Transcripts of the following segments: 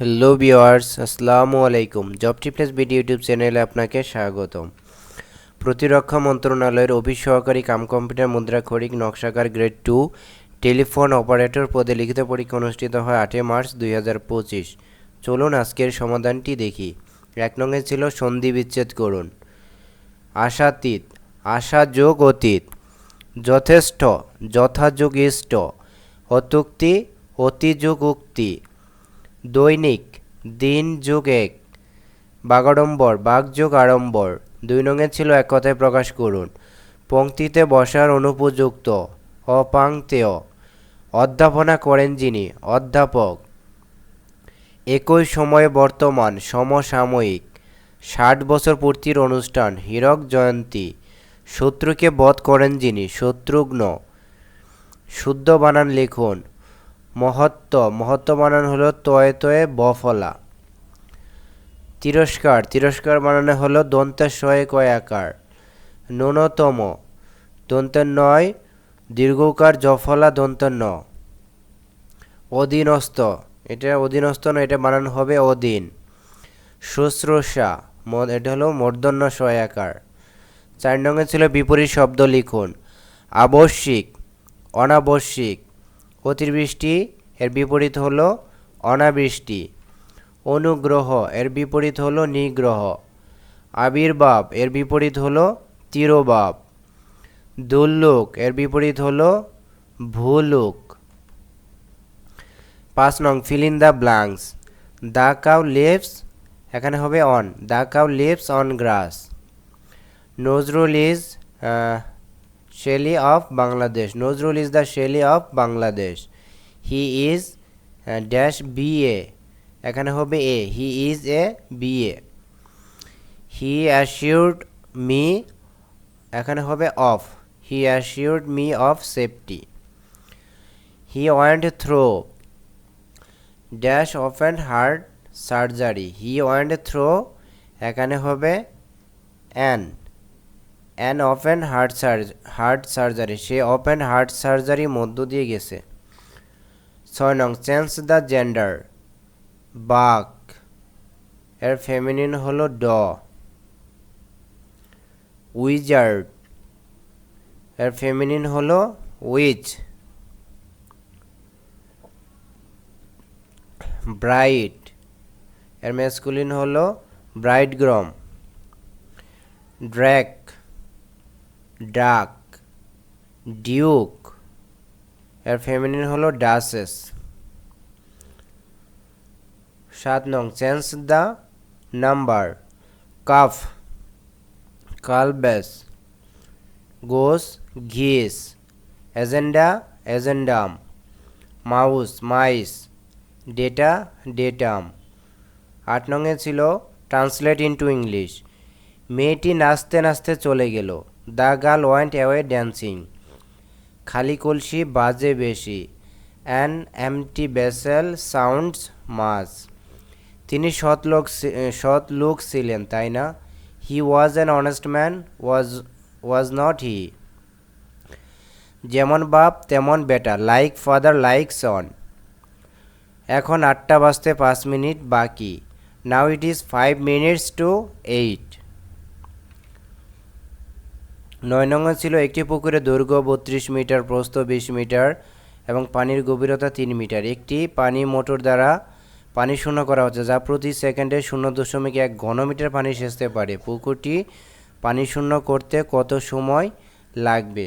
Hello viewers আসসালামু আলাইকুম job টিপলেস BD YouTube চ্যানেলে আপনাকে স্বাগতম। প্রতিরক্ষা মন্ত্রণালয়ের অফিস সহকারী কাম কম্পিউটার মুদ্রা খড়িক নকশাকার গ্রেড টু টেলিফোন অপারেটর পদে লিখিত পরীক্ষা অনুষ্ঠিত হয় আটই মার্চ দুই হাজার পঁচিশ। চলুন আজকের সমাধানটি দেখি। এক নঙ্গে ছিল সন্ধি বিচ্ছেদ করুন। আশাতীত, আশা যোগ অতীত। যথেষ্ট, যথাযোগ ইষ্ট। অতুক্তি, অতিযোগ উক্তি। দৈনিক, দিন যুগ এক বাগাড়ম্বর বাঘযোগ আড়ম্বর। দুই নঙে ছিল এক কথায় প্রকাশ করুন। পংক্তিতে বসার অনুপযুক্ত অপাংতেয় অধ্যাপনা করেন যিনি, অধ্যাপক। একই সময়ে বর্তমান, সমসাময়িক। ষাট বছর পূর্তির অনুষ্ঠান, হীরক জয়ন্তী। শত্রুকে বধ করেন যিনি, শত্রুঘ্ন। শুদ্ধ বানান লিখুন মহত্ব। মহত্ব বানান হলো তয়ে তয়ে বফলা। তিরস্কার। তিরস্কার বানানো হলো দন্তের শয়ে কয় আকার। ন্যূনতম। দন্তের নয়, দীর্ঘকার জফলা দন্তের ন। অধীনস্থ। এটা অধীনস্থ নয়, এটা বানানো হবে অধীন। শুশ্রূষা। এটা হলো মর্দন্য আকার। চার নঙ্গে ছিল বিপরীত শব্দ লিখুন। আবশ্যিক। অনাবশ্যিক। অতিবৃষ্টি, এর বিপরীত হলো অনাবৃষ্টি। অনুগ্রহ, এর বিপরীত হলো নিগ্রহ। আবির্ভাব, এর বিপরীত হলো তিরোভাব। দুল্লুক এর বিপরীত হলো ভুলুক। পাঁচ নং fill in the blanks the cow lives এখানে হবে on the cow lives on grass Nazrul is Shelley of Bangladesh Nazrul is the Shelley of Bangladesh he is dash B A এখানে হবে a he is a B A he assured me এখানে হবে of he assured me of safety he want through dash and heart surgery he want through এখানে হবে an an open heart surge heart surgery say open heart surgery মধ্য দিয়ে গেছে। ছয় নং change the gender buck, এর feminine হলো ড। উইজার্ড এর ফেমিনিন হলো উইচ ব্রাইট এর ম্যাসকুলিন হলো bridegroom drake duck, duke, এর ফেমিনিন হলো ডাসেস। সাত নং, change the number, calf, calves, goose, geese, agenda, agendum, mouse, mice, data, datum. আট নংয়ে ছিল, ট্রান্সলেট ইনটু ইংলিশ। মেয়েটি নাচতে নাচতে চলে গেল। The girl went away dancing. খালি কলসি বাজে বেশি। An empty vessel sounds much. তিনি সৎ লোক সৎ লোক ছিলেন, তাই না? He was an honest man, was was not he. যেমন বাপ, তেমন বেটা, লাইক ফাদার, লাইক সন। এখন আটটা বাজতে পাঁচ মিনিট বাকি। Now it is five minutes to eight. নয় নম্বর ছিল একটি পুকুরে দৈর্ঘ্য বত্রিশ মিটার, প্রস্থ বিশ মিটার এবং পানির গভীরতা তিন মিটার। একটি পানি মোটর দ্বারা পানি শূন্য করা হচ্ছে, যা প্রতি সেকেন্ডে শূন্য দশমিক এক ঘনমিটার পানি সেচতে পারে। পুকুরটি পানি শূন্য করতে কত সময় লাগবে?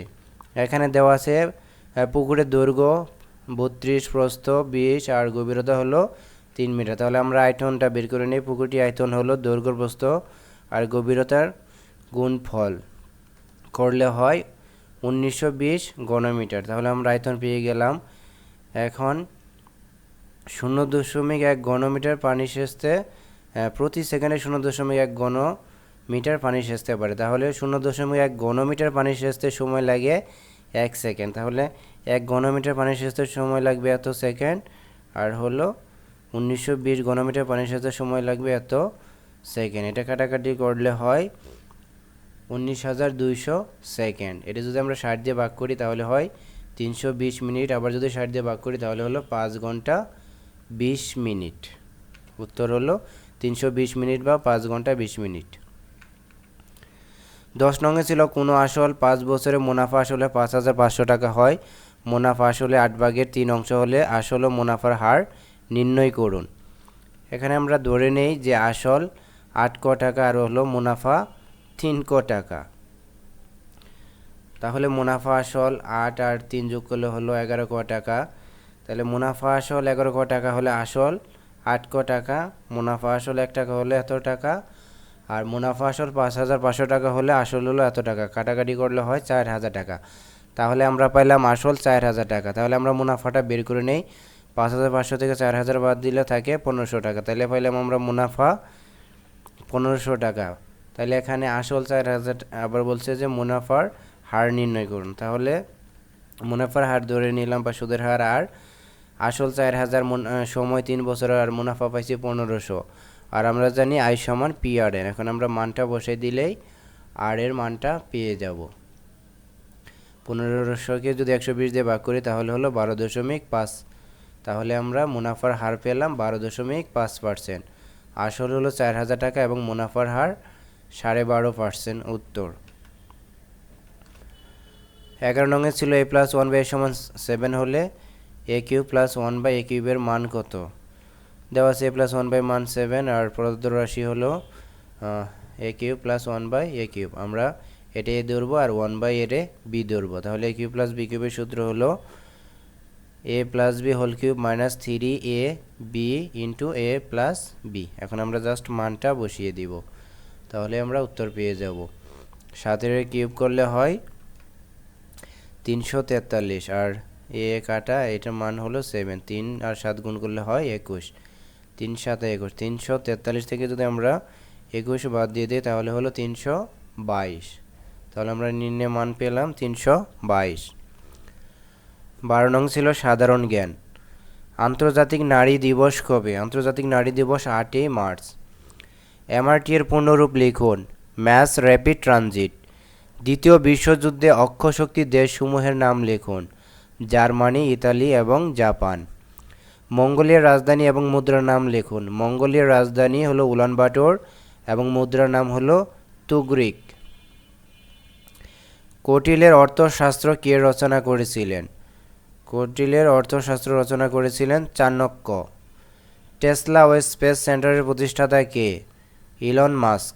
এখানে দেওয়া আছে পুকুরের দৈর্ঘ্য বত্রিশ, প্রস্থ বিশ আর গভীরতা হলো তিন মিটার। তাহলে আমরা আয়তনটা বের করে নিই। পুকুরটি আয়তন হলো দৈর্ঘ্য, প্রস্থ আর গভীরতার গুণফল। করলে হয় উনিশশো বিশ ঘনমিটার। তাহলে আমরা আয়তন পেয়ে গেলাম এখন শূন্য দশমিক এক ঘনমিটার পানি সেচতে প্রতি সেকেন্ডে শূন্য দশমিক এক ঘন মিটার পানি সেচতে পারে। তাহলে শূন্য দশমিক এক ঘনমিটার পানি সেচতে সময় লাগে এক সেকেন্ড। তাহলে এক ঘনমিটার পানি সেচতে সময় লাগবে এত সেকেন্ড, আর হলো উনিশশো বিশ ঘনমিটার পানি সেচতে সময় লাগবে এত সেকেন্ড। এটা কাটাকাটি করলে হয় উনিশ হাজার দুইশো সেকেন্ড। এটা যদি আমরা ষাট দিয়ে ভাগ করি তাহলে হয় তিনশো বিশ মিনিট। আবার যদি ষাট দিয়ে ভাগ করি তাহলে হলো পাঁচ ঘণ্টা বিশ মিনিট। উত্তর হলো তিনশো বিশ মিনিট বা পাঁচ ঘণ্টা বিশ মিনিট। দশ নঙে ছিল কোনো আসল। পাঁচ বছরে মুনাফা আসলে পাঁচ হাজার পাঁচশো টাকা হয়। মুনাফা আসলে আট ভাগের তিন অংশ হলে আসল ও মুনাফার হার নির্ণয় করুন। এখানে আমরা ধরে নেই যে আসল আট ক টাকা আর হলো মুনাফা তিন ক টাকা। তাহলে মুনাফা আসল আট আর তিন যোগ করলে হলো এগারো ক টাকা। তাহলে মুনাফা আসল এগারো ক টাকা হলে আসল আট ক টাকা। মুনাফা আসল এক টাকা হলে এত টাকা। আর মুনাফা আসল পাঁচ হাজার পাঁচশো টাকা হলে আসল হলো এত টাকা। কাটাকাটি করলে হয় চার হাজার টাকা। তাহলে আমরা পাইলাম আসল চার হাজার টাকা। তাহলে আমরা মুনাফাটা বের করে নেই। পাঁচ হাজার পাঁচশো থেকে চার হাজার বাদ দিলে থাকে পনেরোশো টাকা। তাহলে পাইলাম আমরা মুনাফা পনেরোশো টাকা। তাহলে এখানে আসল চার হাজার, আবার বলছে যে মুনাফার হার নির্ণয় করুন। তাহলে মুনাফার হার ধরে নিলাম বা সুদের হার, আর আসল চার হাজার সময় তিন বছর আর মুনাফা পাইছি পনেরোশো। আর আমরা জানি আই সমান পি আর এন এখন আমরা মানটা বসে দিলেই আর এর মানটা পেয়ে যাব। পনেরোশোকে যদি একশো বিশ দিয়ে ভাগ করি, তাহলে হলো বারো দশমিক পাঁচ। তাহলে আমরা মুনাফার হার পেলাম বারো দশমিক পাঁচ পার্সেন্ট। আসল হলো চার হাজার টাকা এবং মুনাফার হার সাড়ে বারো পার্সেন্ট উত্তর। এগারো নঙে ছিল এ প্লাস ওয়ান বাই সমান সেভেন হলে a cube plus one by a কিউবের মান কত? দেওয়া আছে এ প্লাস ওয়ান বাই মান সেভেন আর প্রদত্ত রাশি হলো a cube plus one by a cube. আমরা এটা এ ধরবো আর ওয়ান বাই এরে বি ধরবো। তাহলে এ কিউব প্লাস বি কিউবের সূত্র হলো a plus b whole cube minus three a b into a plus b এখন আমরা জাস্ট মানটা বসিয়ে দিব। তাহলে আমরা উত্তর পেয়ে যাব। সাতের কিউব করলে হয় তিনশো তেতাল্লিশ আর এ কাটা এটার মান হলো সেভেন তিন আর সাত গুণ করলে হয় একুশ। তিন সাত একুশ, তিনশো তেতাল্লিশ থেকে যদি আমরা একুশ বাদ দিয়ে দিই, তাহলে হলো তিনশো বাইশ। তাহলে আমরা নির্ণয় মান পেলাম তিনশো বাইশ। বারো নং ছিল সাধারণ জ্ঞান। আন্তর্জাতিক নারী দিবস কবে? আন্তর্জাতিক নারী দিবস আটই মার্চ। এমআরটি এর পূর্ণরূপ লিখুন ম্যাস র্যাপিড ট্রানজিট দ্বিতীয় বিশ্বযুদ্ধে অক্ষশক্তি দেশসমূহের নাম লিখুন, জার্মানি, ইতালি এবং জাপান। মঙ্গোলিয়ার রাজধানী এবং মুদ্রার নাম লিখুন, মঙ্গোলিয়ার রাজধানী হলো উলানবাটোর এবং মুদ্রার নাম হলো তুগরিক। কটিলের অর্থশাস্ত্র কে রচনা করেছিলেন? কটিলের অর্থশাস্ত্র রচনা করেছিলেন চাণক্য। টেসলা ও স্পেস সেন্টারের প্রতিষ্ঠাতা কে? ইলন মাস্ক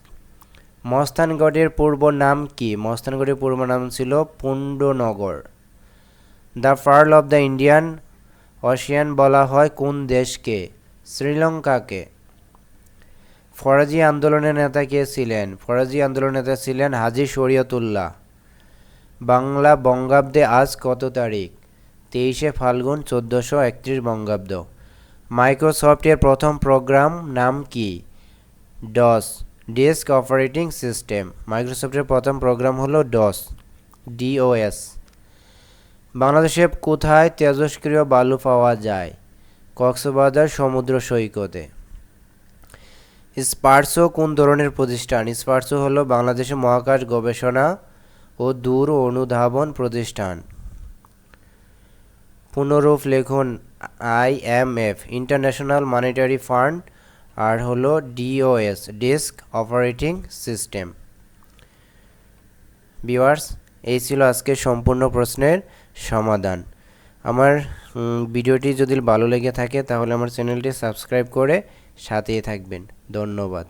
মস্তানগড়ের পূর্ব নাম কি? মস্তানগড়ের পূর্ব নাম ছিল Pundranagar the pearl of the Indian ocean বলা হয় কোন দেশকে? শ্রীলঙ্কাকে। ফরাজি আন্দোলনের নেতা কে ছিলেন? ফরাজি আন্দোলনের নেতা ছিলেন হাজি শরীয়তুল্লাহ। বাংলা বঙ্গাব্দে আজ কত তারিখ? তেইশে ফাল্গুন চোদ্দোশো একত্রিশ বঙ্গাব্দ। মাইক্রোসফটের প্রথম প্রোগ্রাম নাম কি? ডস ডেস্ক অপারেটিং সিস্টেম মাইক্রোসফটের প্রথম প্রোগ্রাম হলো ডস ডিওএস বাংলাদেশে কোথায় তেজস্ক্রিয় বালু পাওয়া যায়? কক্সবাজার সমুদ্র সৈকতে। স্পার্সো কোন ধরনের প্রতিষ্ঠান? স্পার্সো হলো বাংলাদেশের মহাকাশ গবেষণা ও দূর অনুধাবন প্রতিষ্ঠান। পুনরূপ লিখুন আইএমএফ ইন্টারন্যাশনাল মনিটারি ফান্ড আর হলো DOS disk operating system viewers এই ছিল আজকে সম্পূর্ণ প্রশ্নের সমাধান। আমার ভিডিওটি যদি ভালো লেগে থাকে, তাহলে আমার চ্যানেলটি সাবস্ক্রাইব করে সাথেই থাকবেন। ধন্যবাদ।